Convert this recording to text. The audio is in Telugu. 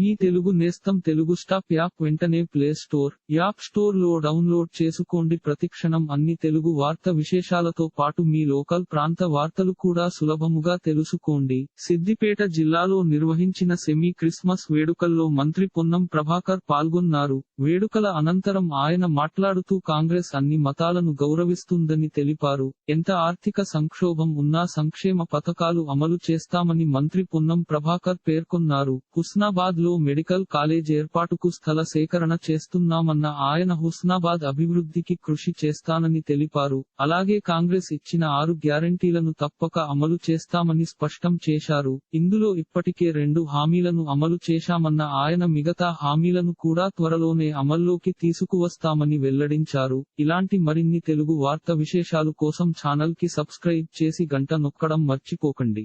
మీ తెలుగు నేస్తం తెలుగు స్టాప్ యాప్ వెంటనే ప్లే స్టోర్ యాప్ స్టోర్లో డౌన్లోడ్ చేసుకోండి. ప్రతిక్షణం అన్ని తెలుగు వార్త విశేషాలతో పాటు మీ లోకల్ ప్రాంత వార్తలు కూడా సులభముగా తెలుసుకోండి. సిద్దిపేట జిల్లాలో నిర్వహించిన సెమీ క్రిస్మస్ వేడుకల్లో మంత్రి పొన్నం ప్రభాకర్ పాల్గొన్నారు. వేడుకల అనంతరం ఆయన మాట్లాడుతూ కాంగ్రెస్ అన్ని మతాలను గౌరవిస్తుందని తెలిపారు. ఎంత ఆర్థిక సంక్షోభం ఉన్నా సంక్షేమ పథకాలు అమలు చేస్తామని మంత్రి పొన్నం ప్రభాకర్ పేర్కొన్నారు. హుస్నాబాద్ జిల్లాలో మెడికల్ కాలేజ్ ఏర్పాటుకు స్థల సేకరణ చేస్తున్నామన్న ఆయన హుస్నాబాద్ అభివృద్ధికి కృషి చేస్తానని తెలిపారు. అలాగే కాంగ్రెస్ ఇచ్చిన ఆరు గ్యారంటీలను తప్పక అమలు చేస్తామని స్పష్టం చేశారు. ఇందులో ఇప్పటికే రెండు హామీలను అమలు చేశామన్న ఆయన మిగతా హామీలను కూడా త్వరలోనే అమల్లోకి తీసుకువస్తామని వెల్లడించారు. ఇలాంటి మరిన్ని తెలుగు వార్త విశేషాలు కోసం ఛానల్కి సబ్స్క్రైబ్ చేసి గంట నొక్కడం మర్చిపోకండి.